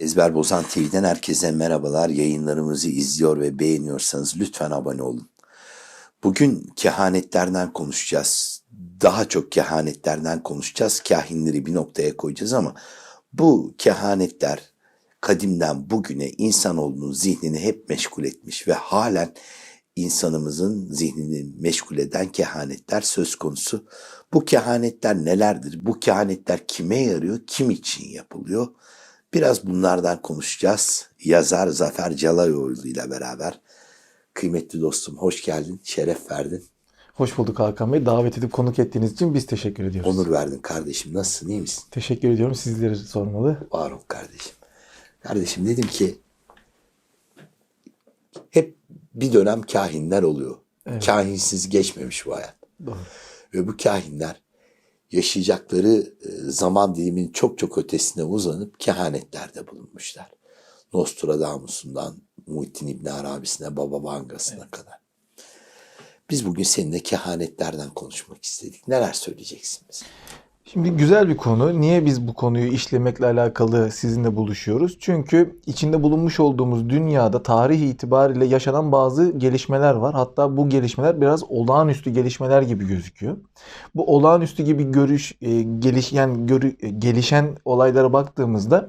Ezber Bozan TV'den herkese merhabalar. Yayınlarımızı izliyor ve beğeniyorsanız lütfen abone olun. Bugün kehanetlerden konuşacağız. Daha çok kehanetlerden konuşacağız. Kahinleri bir noktaya koyacağız ama bu kehanetler kadimden bugüne insanoğlunun zihnini hep meşgul etmiş ve halen insanımızın zihnini meşgul eden kehanetler söz konusu. Bu kehanetler nelerdir? Bu kehanetler kime yarıyor? Kim için yapılıyor? Biraz bunlardan konuşacağız. Yazar Zafer Calayoğlu ile beraber. Kıymetli dostum hoş geldin, şeref verdin, Hoş bulduk Hakan Bey. Davet edip konuk ettiğiniz için biz teşekkür ediyoruz. onur verdin kardeşim. Nasılsın, iyi misin? Teşekkür ediyorum. Sizleri sormalı. Var ol kardeşim. Kardeşim dedim ki hep bir dönem kahinler oluyor. Evet. Kahinsiz geçmemiş bu hayat. Doğru. Ve bu kahinler yaşayacakları e, zaman diliminin çok çok ötesine uzanıp kehanetlerde bulunmuşlar. Nostradamus'undan Muhittin İbn Arabi'sine, Baba Vangas'ına kadar. Biz bugün seninle kehanetlerden konuşmak istedik. Neler söyleyeceksin bize? Şimdi güzel bir konu. Niye biz bu konuyu işlemekle alakalı sizinle buluşuyoruz? Çünkü içinde bulunmuş olduğumuz dünyada tarih itibariyle yaşanan bazı gelişmeler var. Hatta bu gelişmeler biraz olağanüstü gelişmeler gibi gözüküyor. Bu olağanüstü gibi görüş e, geliş görü, e, gelişen olaylara baktığımızda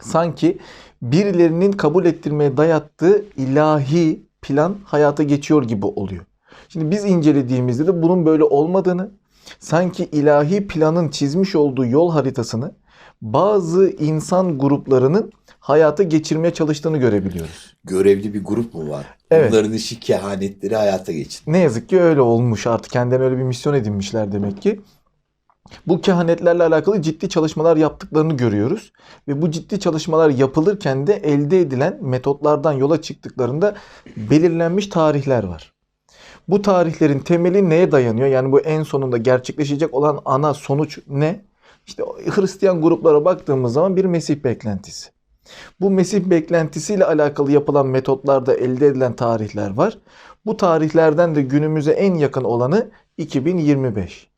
sanki birilerinin kabul ettirmeye dayattığı ilahi plan hayata geçiyor gibi oluyor. Şimdi biz incelediğimizde de bunun böyle olmadığını, sanki ilahi planın çizmiş olduğu yol haritasını bazı insan gruplarının hayata geçirmeye çalıştığını görebiliyoruz. Görevli bir grup mu var? Evet. Bunların işi kehanetleri hayata geçirmek. Ne yazık ki öyle olmuş artık kendilerine öyle bir misyon edinmişler demek ki. Bu kehanetlerle alakalı ciddi çalışmalar yaptıklarını görüyoruz. Ve bu ciddi çalışmalar yapılırken de elde edilen metotlardan yola çıktıklarında belirlenmiş tarihler var. Bu tarihlerin temeli neye dayanıyor? Yani bu en sonunda gerçekleşecek olan ana sonuç ne? İşte Hristiyan gruplara baktığımız zaman bir Mesih beklentisi. Bu Mesih beklentisiyle alakalı yapılan metotlarda elde edilen tarihler var. Bu tarihlerden de günümüze en yakın olanı 2025.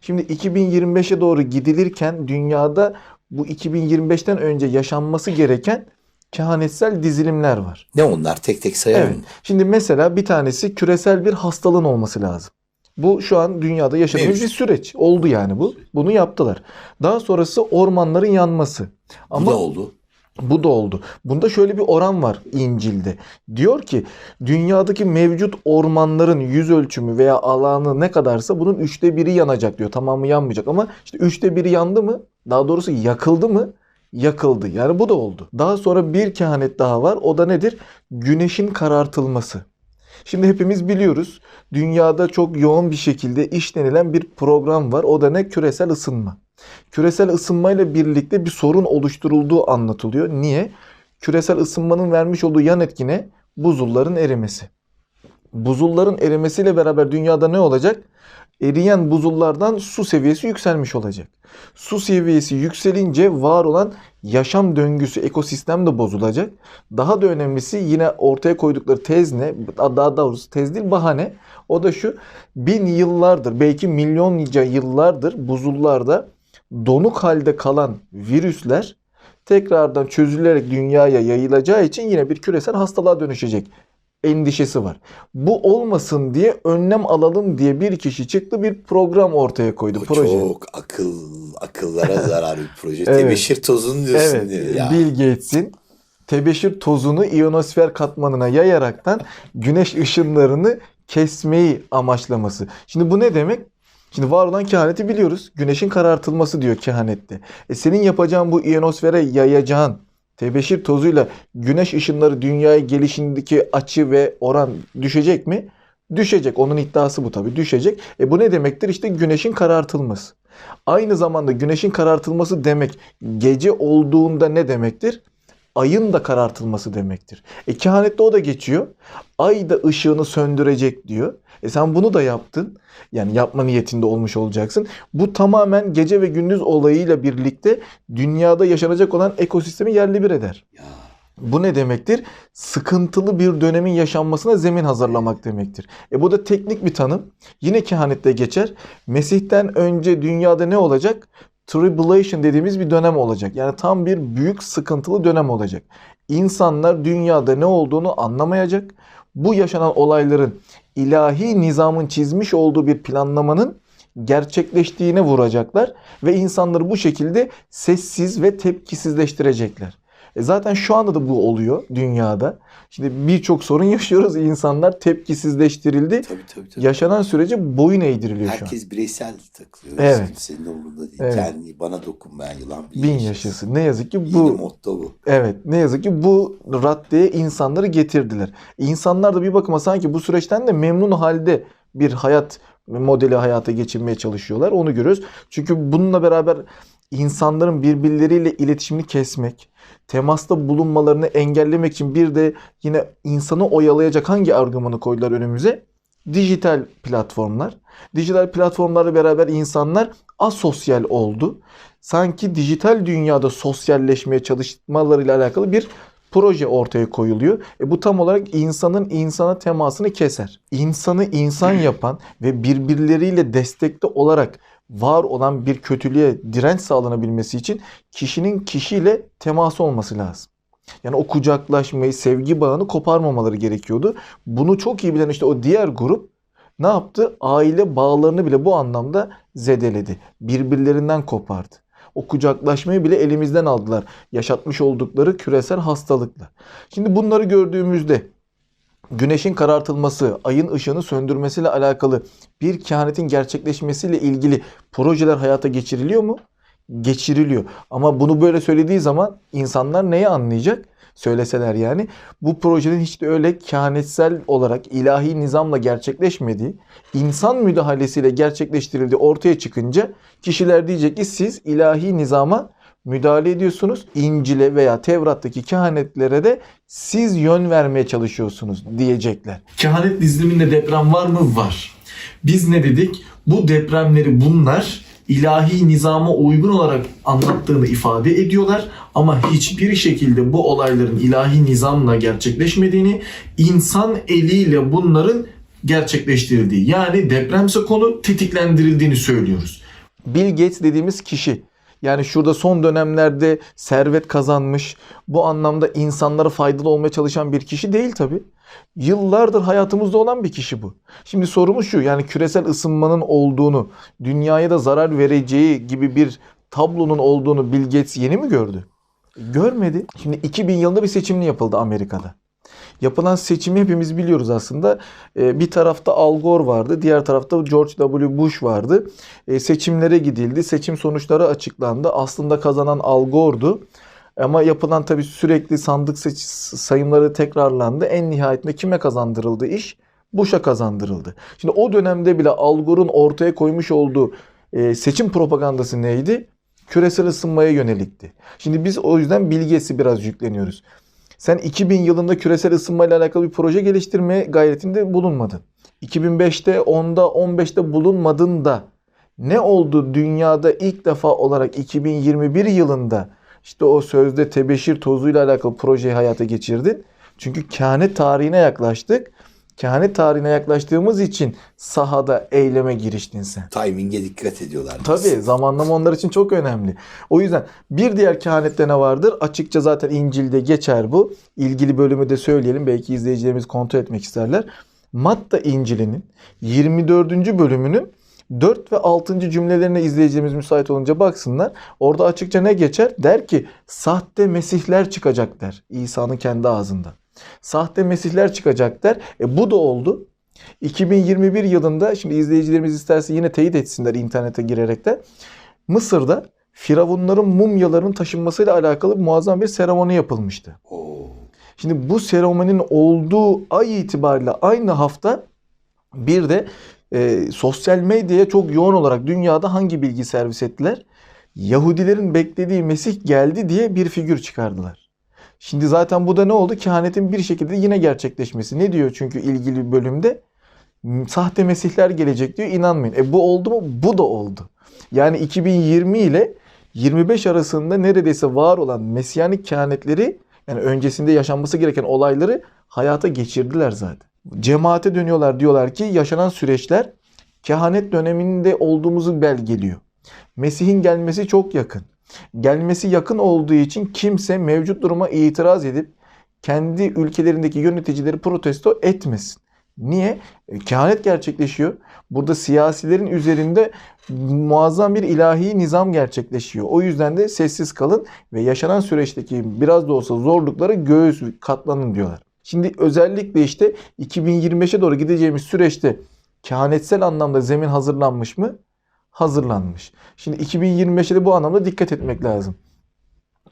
Şimdi 2025'e doğru gidilirken dünyada bu 2025'ten önce yaşanması gereken kehanetsel dizilimler var. Ne onlar? Tek tek sayalım Evet. Şimdi mesela bir tanesi küresel bir hastalığın olması lazım. Bu şu an dünyada yaşadığımız Mevcut. bir süreç. Oldu yani bu. Bunu yaptılar. Daha sonrası ormanların yanması. Bu Ama da oldu. bu da oldu. Bunda şöyle bir oran var İncil'de. Diyor ki dünyadaki mevcut ormanların yüz ölçümü veya alanı ne kadarsa bunun üçte biri yanacak diyor. Tamamı yanmayacak ama işte üçte biri yandı mı? Daha doğrusu yakıldı mı? Yakıldı. Yani bu da oldu. Daha sonra bir kehanet daha var. O da nedir? Güneşin karartılması. Şimdi hepimiz biliyoruz. Dünyada çok yoğun bir şekilde işlenilen bir program var. O da ne? Küresel ısınma. Küresel ısınmayla birlikte bir sorun oluşturulduğu anlatılıyor. Niye? Küresel ısınmanın vermiş olduğu yan etkine buzulların erimesi. Buzulların erimesiyle beraber dünyada ne olacak? Eriyen buzullardan su seviyesi yükselmiş olacak. Su seviyesi yükselince var olan yaşam döngüsü, ekosistem de bozulacak. Daha da önemlisi yine ortaya koydukları tez ne? Daha doğrusu tez değil bahane. O da şu bin yıllardır belki milyonca yıllardır buzullarda donuk halde kalan virüsler tekrardan çözülerek dünyaya yayılacağı için yine bir küresel hastalığa dönüşecek endişesi var. Bu olmasın diye önlem alalım diye bir kişi çıktı bir program ortaya koydu. Bu proje. çok akıl akıllara zarar bir proje. Evet. Tebeşir tozunu diyorsun Evet, diyor ya. Bill Gates'in tebeşir tozunu ionosfer katmanına yayaraktan güneş ışınlarını kesmeyi amaçlaması. Şimdi bu ne demek? Şimdi var olan kehaneti biliyoruz. Güneşin karartılması diyor kehanette. E senin yapacağın bu ionosfere yayacağın tebeşir tozuyla güneş ışınları dünyaya gelişindeki açı ve oran düşecek mi? Düşecek. Onun iddiası bu tabii. Düşecek. E bu ne demektir? İşte güneşin karartılması. Aynı zamanda güneşin karartılması demek gece olduğunda ne demektir? Ayın da karartılması demektir. E kehanette o da geçiyor. Ay da ışığını söndürecek diyor. E sen bunu da yaptın. Yani yapma niyetinde olmuş olacaksın. Bu tamamen gece ve gündüz olayıyla birlikte dünyada yaşanacak olan ekosistemi yerli bir eder. Ya. Bu ne demektir? Sıkıntılı bir dönemin yaşanmasına zemin hazırlamak demektir. E bu da teknik bir tanım. Yine kehanette geçer. Mesih'ten önce dünyada ne olacak? tribulation dediğimiz bir dönem olacak. Yani tam bir büyük sıkıntılı dönem olacak. İnsanlar dünyada ne olduğunu anlamayacak. Bu yaşanan olayların ilahi nizamın çizmiş olduğu bir planlamanın gerçekleştiğine vuracaklar ve insanları bu şekilde sessiz ve tepkisizleştirecekler. E zaten şu anda da bu oluyor dünyada. Şimdi birçok sorun yaşıyoruz. İnsanlar tepkisizleştirildi. Tabii tabii tabii. Yaşanan sürece boyun eğdiriliyor şu an. Herkes bireysel takılıyor. Evet. Kimsenin umurunda değil. Evet. Kendi bana dokunmayan yılan bin, Bin yaşasın. Ne yazık ki Yeni bu motto bu. Evet ne yazık ki bu raddeye insanları getirdiler. İnsanlar da bir bakıma sanki bu süreçten de memnun halde bir hayat modeli hayata geçirmeye çalışıyorlar. Onu görüyoruz. Çünkü bununla beraber insanların birbirleriyle iletişimini kesmek, temasta bulunmalarını engellemek için bir de yine insanı oyalayacak hangi argümanı koydular önümüze? Dijital platformlar. Dijital platformlarla beraber insanlar asosyal oldu. Sanki dijital dünyada sosyalleşmeye çalışmalarıyla alakalı bir proje ortaya koyuluyor. E bu tam olarak insanın insana temasını keser. İnsanı insan yapan ve birbirleriyle destekli olarak var olan bir kötülüğe direnç sağlanabilmesi için kişinin kişiyle teması olması lazım. Yani o kucaklaşmayı, sevgi bağını koparmamaları gerekiyordu. Bunu çok iyi bilen işte o diğer grup ne yaptı? Aile bağlarını bile bu anlamda zedeledi. Birbirlerinden kopardı. O kucaklaşmayı bile elimizden aldılar. Yaşatmış oldukları küresel hastalıkla. Şimdi bunları gördüğümüzde güneşin karartılması, ayın ışığını söndürmesiyle alakalı bir kehanetin gerçekleşmesiyle ilgili projeler hayata geçiriliyor mu? Geçiriliyor. Ama bunu böyle söylediği zaman insanlar neyi anlayacak? Söyleseler yani bu projenin hiç de öyle kehanetsel olarak ilahi nizamla gerçekleşmediği, insan müdahalesiyle gerçekleştirildiği ortaya çıkınca kişiler diyecek ki siz ilahi nizama müdahale ediyorsunuz. İncil'e veya Tevrat'taki kehanetlere de siz yön vermeye çalışıyorsunuz diyecekler. Kehanet diziliminde deprem var mı? Var. Biz ne dedik? Bu depremleri bunlar ilahi nizama uygun olarak anlattığını ifade ediyorlar ama hiçbir şekilde bu olayların ilahi nizamla gerçekleşmediğini, insan eliyle bunların gerçekleştirildiği yani depremse konu tetiklendirildiğini söylüyoruz. Bill Gates dediğimiz kişi yani şurada son dönemlerde servet kazanmış, bu anlamda insanlara faydalı olmaya çalışan bir kişi değil tabi. Yıllardır hayatımızda olan bir kişi bu. Şimdi sorumuz şu yani küresel ısınmanın olduğunu, dünyaya da zarar vereceği gibi bir tablonun olduğunu Bill Gates yeni mi gördü? Görmedi. Şimdi 2000 yılında bir seçimli yapıldı Amerika'da. Yapılan seçimi hepimiz biliyoruz aslında. Ee, Bir tarafta Al Gore vardı, diğer tarafta George W. Bush vardı. Ee, Seçimlere gidildi, seçim sonuçları açıklandı. Aslında kazanan Al Gore'du. Ama yapılan tabii sürekli sandık sayımları tekrarlandı. En nihayetinde kime kazandırıldı iş? Bush'a kazandırıldı. Şimdi o dönemde bile Al Gore'un ortaya koymuş olduğu e, seçim propagandası neydi? Küresel ısınmaya yönelikti. Şimdi biz o yüzden bilgesi biraz yükleniyoruz. Sen 2000 yılında küresel ısınmayla alakalı bir proje geliştirme gayretinde bulunmadın. 2005'te, 10'da, 15'te bulunmadın da ne oldu dünyada ilk defa olarak 2021 yılında işte o sözde tebeşir tozuyla alakalı projeyi hayata geçirdin? Çünkü kehanet tarihine yaklaştık. Kehanet tarihine yaklaştığımız için sahada eyleme giriştin sen. Timing'e dikkat ediyorlar. Tabii zamanlama onlar için çok önemli. O yüzden bir diğer kehanette ne vardır? Açıkça zaten İncil'de geçer bu. İlgili bölümü de söyleyelim. Belki izleyicilerimiz kontrol etmek isterler. Matta İncil'inin 24. bölümünün 4 ve 6. cümlelerine izleyicilerimiz müsait olunca baksınlar. Orada açıkça ne geçer? Der ki sahte mesihler çıkacak der. İsa'nın kendi ağzından. Sahte mesihler çıkacak der. E bu da oldu. 2021 yılında şimdi izleyicilerimiz isterse yine teyit etsinler internete girerek de Mısır'da firavunların mumyalarının taşınmasıyla alakalı muazzam bir seremoni yapılmıştı. Şimdi bu seremoninin olduğu ay itibariyle aynı hafta bir de e, sosyal medyaya çok yoğun olarak dünyada hangi bilgi servis ettiler? Yahudilerin beklediği Mesih geldi diye bir figür çıkardılar. Şimdi zaten bu da ne oldu? Kehanetin bir şekilde yine gerçekleşmesi. Ne diyor çünkü ilgili bölümde? Sahte mesihler gelecek diyor. İnanmayın. E bu oldu mu? Bu da oldu. Yani 2020 ile 25 arasında neredeyse var olan mesiyanik kehanetleri yani öncesinde yaşanması gereken olayları hayata geçirdiler zaten. Cemaate dönüyorlar diyorlar ki yaşanan süreçler kehanet döneminde olduğumuzu belgeliyor. Mesih'in gelmesi çok yakın. Gelmesi yakın olduğu için kimse mevcut duruma itiraz edip kendi ülkelerindeki yöneticileri protesto etmesin. Niye? E, Kehanet gerçekleşiyor. Burada siyasilerin üzerinde muazzam bir ilahi nizam gerçekleşiyor. O yüzden de sessiz kalın ve yaşanan süreçteki biraz da olsa zorluklara göğüs katlanın diyorlar. Şimdi özellikle işte 2025'e doğru gideceğimiz süreçte kehanetsel anlamda zemin hazırlanmış mı? Hazırlanmış. Şimdi 2025'e de bu anlamda dikkat etmek lazım.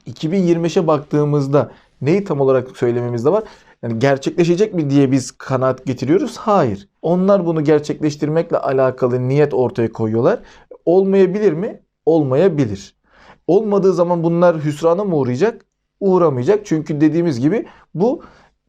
2025'e baktığımızda neyi tam olarak söylememizde var? Yani gerçekleşecek mi diye biz kanaat getiriyoruz? Hayır. Onlar bunu gerçekleştirmekle alakalı niyet ortaya koyuyorlar. Olmayabilir mi? Olmayabilir. Olmadığı zaman bunlar hüsrana mı uğrayacak? Uğramayacak. Çünkü dediğimiz gibi bu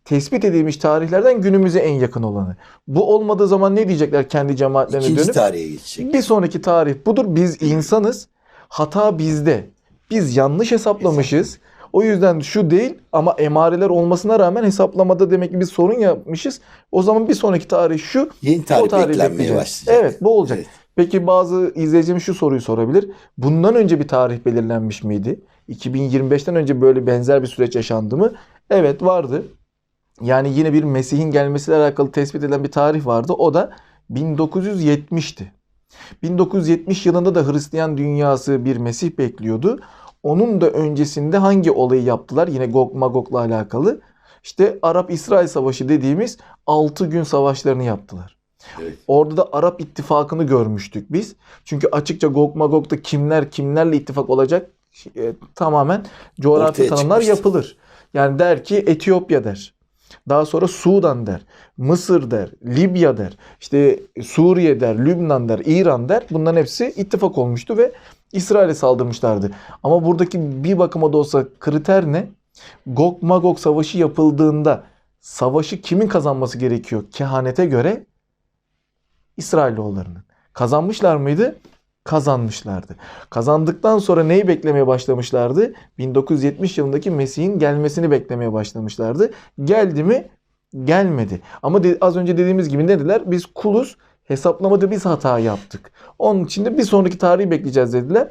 tespit edilmiş tarihlerden günümüze en yakın olanı. Bu olmadığı zaman ne diyecekler kendi cemaatlerine İkinci dönüp? tarihe geçecek. Bir sonraki tarih budur. Biz insanız. Hata bizde. Biz yanlış hesaplamışız. O yüzden şu değil ama emareler olmasına rağmen hesaplamada demek ki bir sorun yapmışız. O zaman bir sonraki tarih şu. Yeni o tarih beklenmeye başlayacak. Evet bu olacak. Evet. Peki bazı izleyicimiz şu soruyu sorabilir. Bundan önce bir tarih belirlenmiş miydi? 2025'ten önce böyle benzer bir süreç yaşandı mı? Evet vardı. Yani yine bir Mesih'in gelmesiyle alakalı tespit edilen bir tarih vardı. O da 1970'ti. 1970 yılında da Hristiyan dünyası bir Mesih bekliyordu. Onun da öncesinde hangi olayı yaptılar? Yine Gog Magog'la alakalı. İşte Arap-İsrail Savaşı dediğimiz 6 gün savaşlarını yaptılar. Evet. Orada da Arap ittifakını görmüştük biz. Çünkü açıkça Gog Magog'da kimler kimlerle ittifak olacak e, tamamen coğrafi Ortaya tanımlar çıkmıştı. yapılır. Yani der ki Etiyopya der. Daha sonra Sudan der. Mısır der. Libya der. işte Suriye der. Lübnan der. İran der. Bunların hepsi ittifak olmuştu ve İsrail'e saldırmışlardı. Ama buradaki bir bakıma da olsa kriter ne? Gog Magog savaşı yapıldığında savaşı kimin kazanması gerekiyor? Kehanete göre İsrailoğullarının. Kazanmışlar mıydı? Kazanmışlardı. Kazandıktan sonra neyi beklemeye başlamışlardı? 1970 yılındaki Mesih'in gelmesini beklemeye başlamışlardı. Geldi mi? Gelmedi. Ama de- az önce dediğimiz gibi ne dediler? Biz kuluz. Hesaplamada biz hata yaptık. Onun için de bir sonraki tarihi bekleyeceğiz dediler.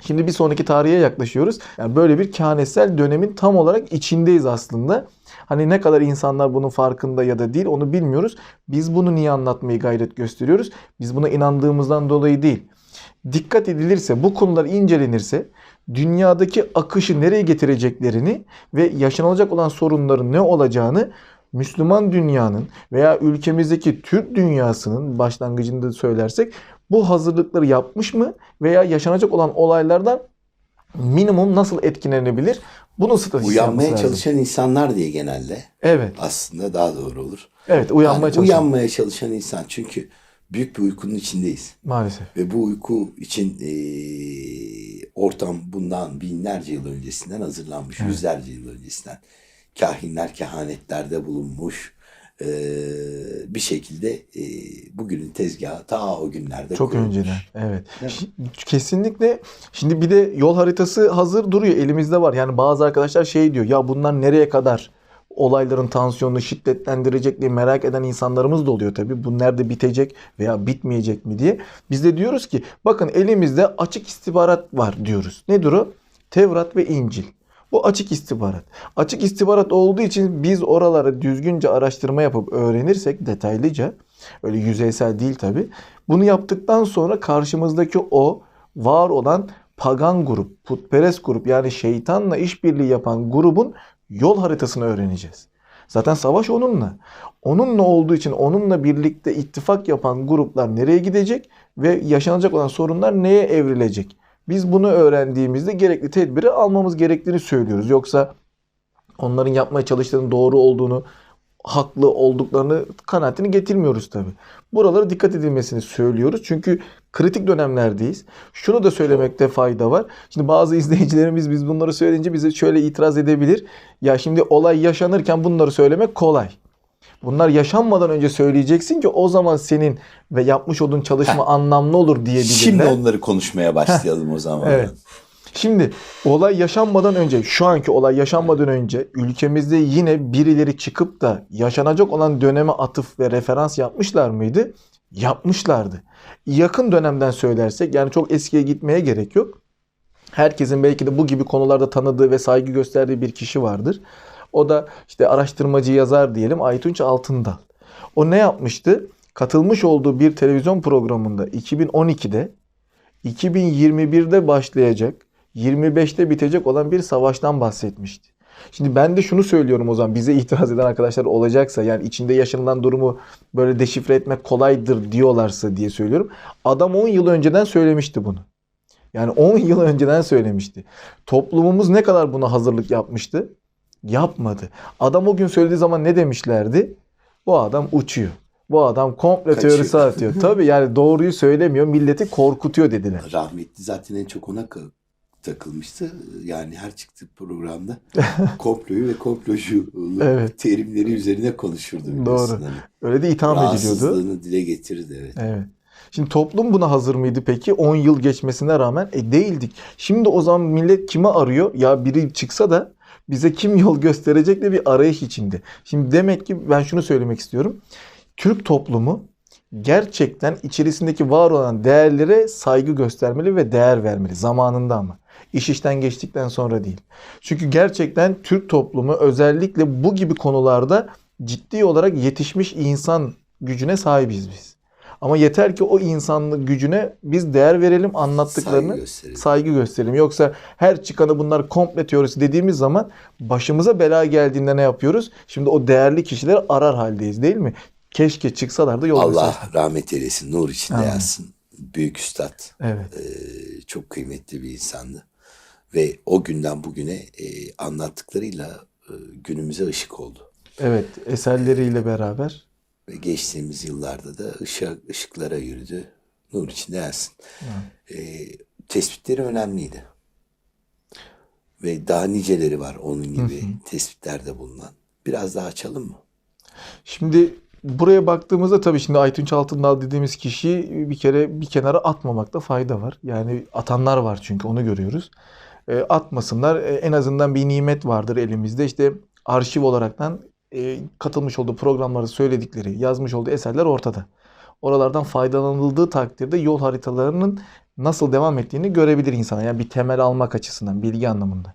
Şimdi bir sonraki tarihe yaklaşıyoruz. Yani böyle bir kehanetsel dönemin tam olarak içindeyiz aslında. Hani ne kadar insanlar bunun farkında ya da değil onu bilmiyoruz. Biz bunu niye anlatmayı gayret gösteriyoruz? Biz buna inandığımızdan dolayı değil. Dikkat edilirse, bu konular incelenirse dünyadaki akışı nereye getireceklerini ve yaşanılacak olan sorunların ne olacağını Müslüman dünyanın veya ülkemizdeki Türk dünyasının başlangıcında söylersek bu hazırlıkları yapmış mı veya yaşanacak olan olaylardan minimum nasıl etkilenebilir? Bunun stratejisi Uyanmaya lazım. çalışan insanlar diye genelde Evet. aslında daha doğru olur. Evet uyanmaya Yani çalışan. uyanmaya çalışan insan çünkü büyük bir uykunun içindeyiz. Maalesef. Ve bu uyku için eee, ortam bundan binlerce yıl öncesinden hazırlanmış. Yüzlerce yıl öncesinden. Kahinler kehanetlerde bulunmuş. Eee, bir şekilde eee, bugünün tezgahı ta o günlerde Çok kurulmuş. önceden. Evet. Kesinlikle. Şimdi bir de yol haritası hazır duruyor. Elimizde var. Yani bazı arkadaşlar şey diyor. Ya bunlar nereye kadar olayların tansiyonunu şiddetlendirecek diye merak eden insanlarımız da oluyor tabii. Bu nerede bitecek veya bitmeyecek mi diye. Biz de diyoruz ki bakın elimizde açık istihbarat var diyoruz. Nedir o? Tevrat ve İncil. Bu açık istihbarat. Açık istihbarat olduğu için biz oralara düzgünce araştırma yapıp öğrenirsek detaylıca öyle yüzeysel değil tabi. Bunu yaptıktan sonra karşımızdaki o var olan pagan grup, putperest grup yani şeytanla işbirliği yapan grubun yol haritasını öğreneceğiz. Zaten savaş onunla. Onunla olduğu için onunla birlikte ittifak yapan gruplar nereye gidecek ve yaşanacak olan sorunlar neye evrilecek? Biz bunu öğrendiğimizde gerekli tedbiri almamız gerektiğini söylüyoruz. Yoksa onların yapmaya çalıştığının doğru olduğunu, haklı olduklarını kanaatini getirmiyoruz tabi. Buralara dikkat edilmesini söylüyoruz. Çünkü kritik dönemlerdeyiz. Şunu da söylemekte fayda var. Şimdi bazı izleyicilerimiz biz bunları söyleyince bize şöyle itiraz edebilir. Ya şimdi olay yaşanırken bunları söylemek kolay. Bunlar yaşanmadan önce söyleyeceksin ki o zaman senin ve yapmış olduğun çalışma anlamlı olur diyebilirler. Şimdi onları konuşmaya başlayalım o zaman. Evet. Şimdi olay yaşanmadan önce, şu anki olay yaşanmadan önce ülkemizde yine birileri çıkıp da yaşanacak olan döneme atıf ve referans yapmışlar mıydı? Yapmışlardı. Yakın dönemden söylersek yani çok eskiye gitmeye gerek yok. Herkesin belki de bu gibi konularda tanıdığı ve saygı gösterdiği bir kişi vardır. O da işte araştırmacı yazar diyelim Aytunç Altındal. O ne yapmıştı? Katılmış olduğu bir televizyon programında 2012'de 2021'de başlayacak, 25'te bitecek olan bir savaştan bahsetmişti. Şimdi ben de şunu söylüyorum o zaman bize itiraz eden arkadaşlar olacaksa yani içinde yaşanılan durumu böyle deşifre etmek kolaydır diyorlarsa diye söylüyorum. Adam 10 yıl önceden söylemişti bunu. Yani 10 yıl önceden söylemişti. Toplumumuz ne kadar buna hazırlık yapmıştı? Yapmadı. Adam o gün söylediği zaman ne demişlerdi? Bu adam uçuyor. Bu adam komple Kaçıyor. teorisi atıyor. Tabii yani doğruyu söylemiyor, milleti korkutuyor dediler. Rahmetli zaten en çok ona takılmıştı. Yani her çıktığı programda komployu ve komplocu Evet. terimleri üzerine konuşurdu. Doğru. Hani Öyle de itham ediliyordu. rahatsızlığını dile getirirdi evet. Evet. Şimdi toplum buna hazır mıydı peki? 10 yıl geçmesine rağmen e değildik. Şimdi o zaman millet kime arıyor? Ya biri çıksa da bize kim yol gösterecek de bir arayış içinde. Şimdi demek ki ben şunu söylemek istiyorum. Türk toplumu gerçekten içerisindeki var olan değerlere saygı göstermeli ve değer vermeli. Zamanında ama. İş işten geçtikten sonra değil. Çünkü gerçekten Türk toplumu özellikle bu gibi konularda ciddi olarak yetişmiş insan gücüne sahibiz biz. Ama yeter ki o insanlık gücüne biz değer verelim anlattıklarını Saygı gösterelim. saygı gösterelim. Yoksa her çıkanı bunlar komple teorisi dediğimiz zaman başımıza bela geldiğinde ne yapıyoruz? Şimdi o değerli kişileri arar haldeyiz değil mi? Keşke çıksalar da yol Allah göstersin. rahmet eylesin, nur içinde Amin. yatsın. Büyük üstad, Evet. e, çok kıymetli bir insandı. Ve o günden bugüne e, anlattıklarıyla e, günümüze ışık oldu. Evet. Eserleriyle beraber. Ve geçtiğimiz yıllarda da ışık, ışıklara yürüdü. Nur içinde yatsın. E, tespitleri önemliydi. Ve daha niceleri var onun gibi tespitlerde bulunan. Biraz daha açalım mı? Şimdi buraya baktığımızda tabii şimdi Aytunç Altındal dediğimiz kişi bir kere bir kenara atmamakta fayda var. Yani atanlar var çünkü onu görüyoruz. E, atmasınlar. E, en azından bir nimet vardır elimizde. İşte arşiv olaraktan e, katılmış olduğu programları söyledikleri, yazmış olduğu eserler ortada. Oralardan faydalanıldığı takdirde yol haritalarının nasıl devam ettiğini görebilir insan. Yani bir temel almak açısından, bilgi anlamında.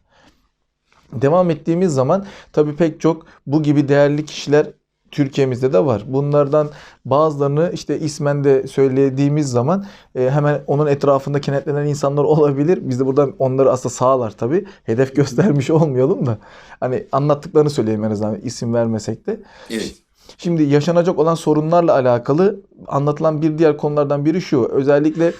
Devam ettiğimiz zaman tabii pek çok bu gibi değerli kişiler Türkiye'mizde de var. Bunlardan bazılarını işte ismen de söylediğimiz zaman e, hemen onun etrafında kenetlenen insanlar olabilir. Biz de buradan onları aslında sağlar tabii. Hedef göstermiş olmayalım da. Hani anlattıklarını söyleyeyim en azından isim vermesek de. Evet. Şimdi yaşanacak olan sorunlarla alakalı anlatılan bir diğer konulardan biri şu. Özellikle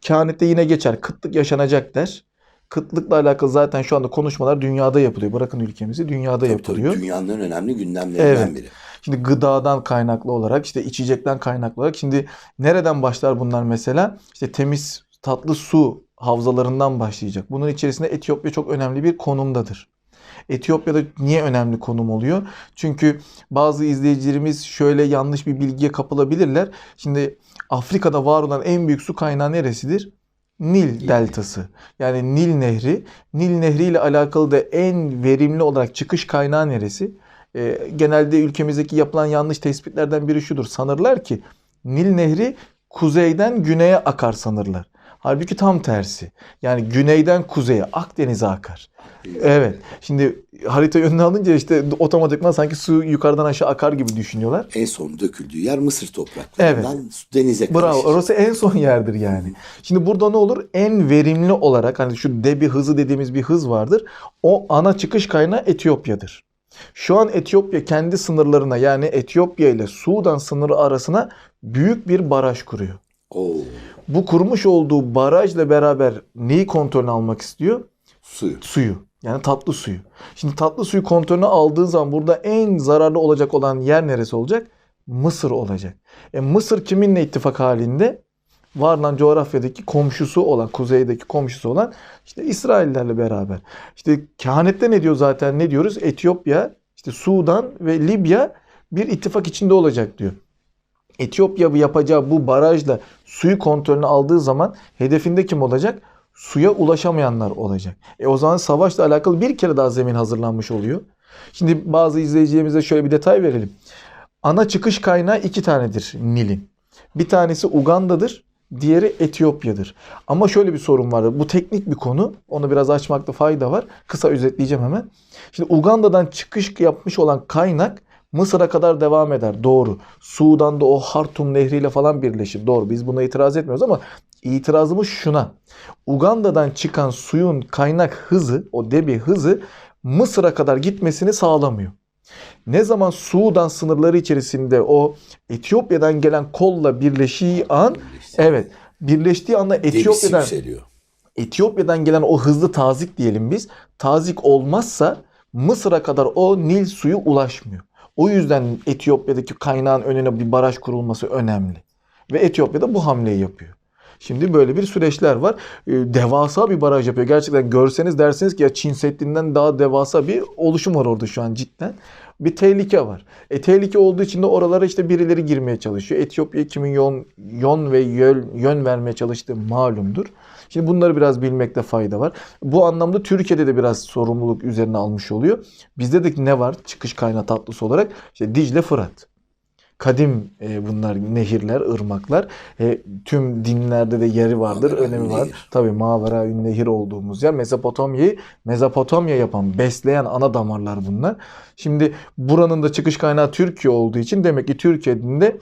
kehanette yine geçer. Kıtlık yaşanacak der. Kıtlıkla alakalı zaten şu anda konuşmalar dünyada yapılıyor. Bırakın ülkemizi dünyada Tabii, yapılıyor. tabii, dünyanın önemli gündemlerinden Evet. biri. Şimdi gıdadan kaynaklı olarak işte içecekten kaynaklı olarak şimdi nereden başlar bunlar mesela? İşte temiz tatlı su havzalarından başlayacak. Bunun içerisinde Etiyopya çok önemli bir konumdadır. Etiyopya'da niye önemli konum oluyor? Çünkü bazı izleyicilerimiz şöyle yanlış bir bilgiye kapılabilirler. Şimdi Afrika'da var olan en büyük su kaynağı neresidir? Nil deltası. Yani Nil Nehri. Nil Nehri ile alakalı da en verimli olarak çıkış kaynağı neresi? Ee, genelde ülkemizdeki yapılan yanlış tespitlerden biri şudur. Sanırlar ki Nil Nehri kuzeyden güneye akar sanırlar. Halbuki tam tersi. Yani güneyden kuzeye Akdeniz'e akar. Evet. Şimdi harita yönünü alınca işte otomatikman sanki su yukarıdan aşağı akar gibi düşünüyorlar. En son döküldüğü yer Mısır topraklarından su denize Bravo. karışır. Orası en son yerdir yani. Şimdi burada ne olur? En verimli olarak hani şu debi hızı dediğimiz bir hız vardır. O ana çıkış kaynağı Etiyopya'dır. Şu an Etiyopya kendi sınırlarına yani Etiyopya ile Sudan sınırı arasına büyük bir baraj kuruyor. Oo, Bu kurmuş olduğu barajla beraber neyi kontrolüne almak istiyor? suyu. Suyu. Yani tatlı suyu. Şimdi tatlı suyu kontrolüne aldığı zaman burada en zararlı olacak olan yer neresi olacak? Mısır olacak. E Mısır kiminle ittifak halinde? Varlan coğrafyadaki komşusu olan, kuzeydeki komşusu olan işte İsraillerle beraber. İşte kehanette ne diyor zaten ne diyoruz? Etiyopya, işte Sudan ve Libya bir ittifak içinde olacak diyor. Etiyopya bu yapacağı bu barajla suyu kontrolüne aldığı zaman hedefinde kim olacak? Suya ulaşamayanlar olacak. E o zaman savaşla alakalı bir kere daha zemin hazırlanmış oluyor. Şimdi bazı izleyicilerimize şöyle bir detay verelim. Ana çıkış kaynağı iki tanedir Nil'in. Bir tanesi Uganda'dır, diğeri Etiyopya'dır. Ama şöyle bir sorun vardır. Bu teknik bir konu. Onu biraz açmakta fayda var. Kısa özetleyeceğim hemen. Şimdi Uganda'dan çıkış yapmış olan kaynak Mısır'a kadar devam eder. Doğru. Sudan'da o Hartum nehriyle falan birleşir. Doğru. Biz buna itiraz etmiyoruz ama itirazımız şuna. Uganda'dan çıkan suyun kaynak hızı, o debi hızı Mısır'a kadar gitmesini sağlamıyor. Ne zaman Sudan sınırları içerisinde o Etiyopya'dan gelen kolla birleştiği an evet birleştiği anda Etiyopya'dan yükseliyor. Etiyopya'dan gelen o hızlı tazik diyelim biz. Tazik olmazsa Mısır'a kadar o Nil suyu ulaşmıyor. O yüzden Etiyopya'daki kaynağın önüne bir baraj kurulması önemli. Ve Etiyopya'da bu hamleyi yapıyor. Şimdi böyle bir süreçler var. Ee, Devasa bir baraj yapıyor. Gerçekten görseniz dersiniz ki ya Çin Seddi'nden daha devasa bir oluşum var orada şu an cidden. Bir tehlike var. E, tehlike olduğu için de oralara işte birileri girmeye çalışıyor. Etiyopya kimin yön, yön ve yön, yön vermeye çalıştığı malumdur. Şimdi bunları biraz bilmekte fayda var. Bu anlamda Türkiye'de de biraz sorumluluk üzerine almış oluyor. Bizde de ne var çıkış kaynağı tatlısı olarak? İşte Dicle Fırat. Kadim e, bunlar nehirler, ırmaklar. E, tüm dinlerde de yeri vardır, Mavera önemi var. Tabii Mavera nehir olduğumuz yer. Mezopotamya'yı Mezopotamya yapan, besleyen ana damarlar bunlar. Şimdi buranın da çıkış kaynağı Türkiye olduğu için demek ki Türkiye'nin de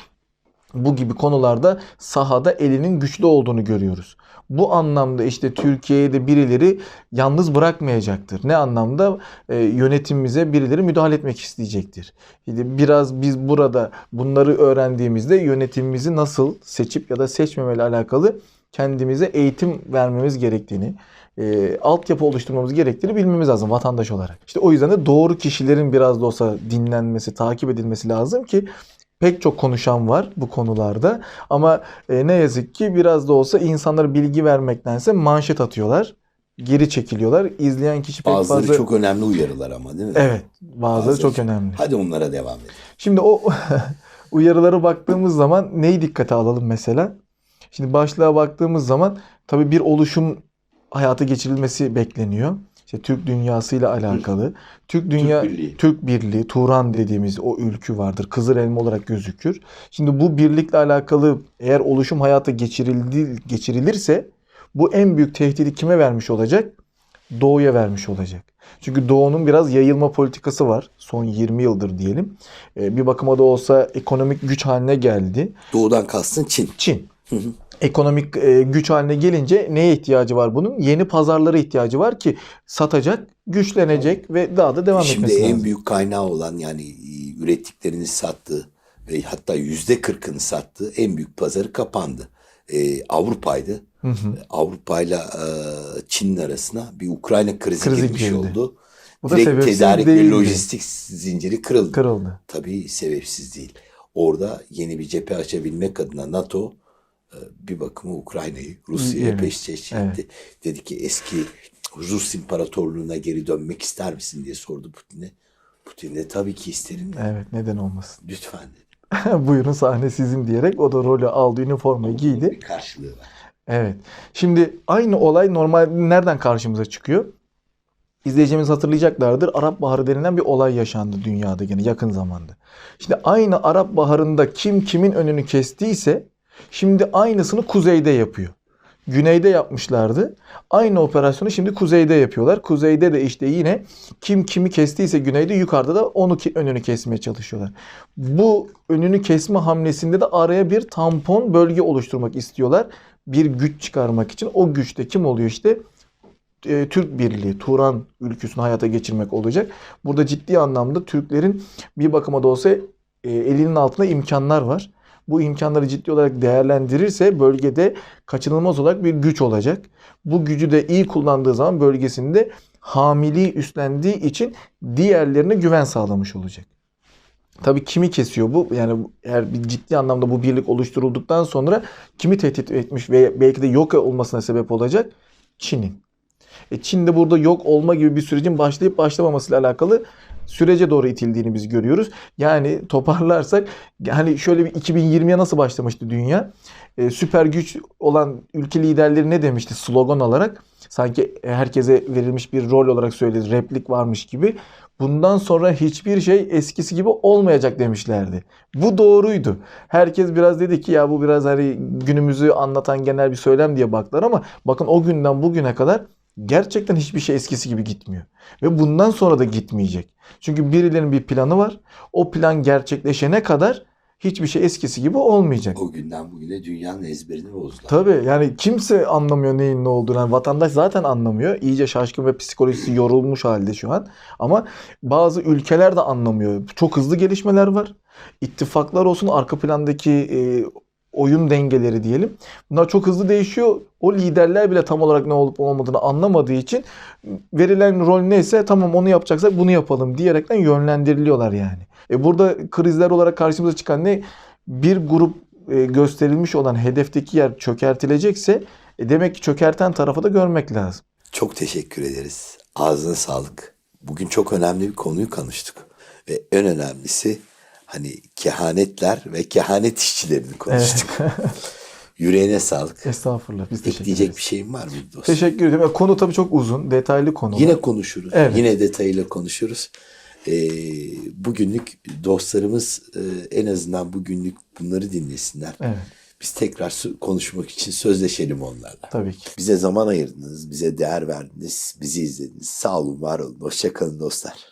bu gibi konularda sahada elinin güçlü olduğunu görüyoruz. Bu anlamda işte Türkiye'yi de birileri yalnız bırakmayacaktır. Ne anlamda? E, yönetimimize birileri müdahale etmek isteyecektir. Şimdi biraz biz burada bunları öğrendiğimizde yönetimimizi nasıl seçip ya da seçmemeli alakalı kendimize eğitim vermemiz gerektiğini, e, altyapı oluşturmamız gerektiğini bilmemiz lazım vatandaş olarak. İşte o yüzden de doğru kişilerin biraz da olsa dinlenmesi, takip edilmesi lazım ki pek çok konuşan var bu konularda. Ama e, ne yazık ki biraz da olsa insanlara bilgi vermektense manşet atıyorlar. Geri çekiliyorlar. İzleyen kişi pek Bazıları fazla... çok önemli uyarılar ama değil mi? Evet. Bazıları Bazıları çok önemli. Hadi onlara devam edelim. Şimdi o uyarılara baktığımız zaman neyi dikkate alalım mesela? Şimdi başlığa baktığımız zaman tabii bir oluşum hayata geçirilmesi bekleniyor. İşte Türk dünyasıyla alakalı. Türk dünya Birliği. Türk Birliği, Turan dediğimiz o ülkü vardır. Kızıl elma olarak gözükür. Şimdi bu birlikle alakalı eğer oluşum hayata geçirildi, geçirilirse bu en büyük tehdidi kime vermiş olacak? Doğu'ya vermiş olacak. Çünkü Doğu'nun biraz yayılma politikası var. Son 20 yıldır diyelim. Ee, Bir bakıma da olsa ekonomik güç haline geldi. Doğudan kastın Çin. Çin. Ekonomik e, güç haline gelince neye ihtiyacı var bunun? Yeni pazarlara ihtiyacı var ki satacak, güçlenecek ve daha da devam Şimdi etmesi en lazım. büyük kaynağı olan yani e, ürettiklerini sattığı ve hatta yüzde kırkını sattığı en büyük pazarı kapandı. Ee, Avrupa'ydı. Hı hı. Avrupa'yla e, Çin'in arasına bir Ukrayna krizi, Krizi girmiş girdi. oldu. Bu da Direkt tedarik ve lojistik zinciri kırıldı. Kırıldı. Tabii sebepsiz değil. Orada yeni bir cephe açabilmek adına NATO e, bir bakıma Ukrayna'yı Rusya'ya Evet, peşkeş çekti. Dedi ki eski Rus İmparatorluğuna geri dönmek ister misin diye sordu Putin'e. Putin de tabii ki isterim. dedi. Evet neden olmasın. Lütfen dedi. Buyurun sahne sizin diyerek o da rolü aldı, üniformayı giydi. Bir karşılığı var. Evet. Şimdi aynı olay normal nereden karşımıza çıkıyor? İzleyicimiz hatırlayacaklardır. Arap Baharı denilen bir olay yaşandı dünyada gene yakın zamanda. Şimdi aynı Arap Baharı'nda kim kimin önünü kestiyse şimdi aynısını kuzeyde yapıyor. Güneyde yapmışlardı. Aynı operasyonu şimdi kuzeyde yapıyorlar. Kuzeyde de işte yine kim kimi kestiyse güneyde yukarıda da onu önünü kesmeye çalışıyorlar. Bu önünü kesme hamlesinde de araya bir tampon bölge oluşturmak istiyorlar. Bir güç çıkarmak için. O güçte kim oluyor işte? e, Türk Birliği, Turan ülküsünü hayata geçirmek olacak. Burada ciddi anlamda Türklerin bir bakıma da olsa e, elinin altında imkanlar var. Bu imkanları ciddi olarak değerlendirirse bölgede kaçınılmaz olarak bir güç olacak. Bu gücü de iyi kullandığı zaman bölgesinde hamiliği üstlendiği için diğerlerine güven sağlamış olacak. Tabii kimi kesiyor bu? Yani eğer bir ciddi anlamda bu birlik oluşturulduktan sonra kimi tehdit etmiş ve belki de yok olmasına sebep olacak? Çin'in. E Çin'de burada yok olma gibi bir sürecin başlayıp başlamamasıyla alakalı sürece doğru itildiğini biz görüyoruz. Yani toparlarsak hani şöyle bir 2020'ye nasıl başlamıştı dünya? Ee, süper güç olan ülke liderleri ne demişti slogan olarak? Sanki herkese verilmiş bir rol olarak söyledi. Replik varmış gibi. Bundan sonra hiçbir şey eskisi gibi olmayacak demişlerdi. Bu doğruydu. Herkes biraz dedi ki ya bu biraz hani günümüzü anlatan genel bir söylem diye baktılar ama bakın o günden bugüne kadar gerçekten hiçbir şey eskisi gibi gitmiyor. Ve bundan sonra da gitmeyecek. Çünkü birilerinin bir planı var. O plan gerçekleşene kadar hiçbir şey eskisi gibi olmayacak. O günden bugüne dünyanın ezberini bozdular. Tabii yani kimse anlamıyor neyin ne olduğunu. Yani vatandaş zaten anlamıyor. İyice şaşkın ve psikolojisi yorulmuş halde şu an. Ama bazı ülkeler de anlamıyor. Çok hızlı gelişmeler var. İttifaklar olsun arka plandaki e, oyun dengeleri diyelim. Bunlar çok hızlı değişiyor. O liderler bile tam olarak ne olup olmadığını anlamadığı için verilen rol neyse tamam onu yapacaksak bunu yapalım diyerekten yönlendiriliyorlar yani. E burada krizler olarak karşımıza çıkan ne? Bir grup e, gösterilmiş olan hedefteki yer çökertilecekse e, demek ki çökerten tarafı da görmek lazım. Çok teşekkür ederiz. Ağzına sağlık. Bugün çok önemli bir konuyu konuştuk. Ve en önemlisi hani kehanetler ve kehanet işçilerini konuştuk. Yüreğine sağlık. Estağfurullah. Biz teşekkür Ekleyecek bir şeyim var mı dostum? Teşekkür ederim. Konu tabii çok uzun, detaylı konu. Yine konuşuruz. Evet. Yine detayıyla konuşuruz. Ee, bugünlük dostlarımız e, en azından bugünlük bunları dinlesinler. Evet, Biz tekrar konuşmak için sözleşelim onlarla. tabii ki. Bize zaman ayırdınız, bize değer verdiniz, bizi izlediniz. Sağ olun, var olun. Hoşçakalın dostlar.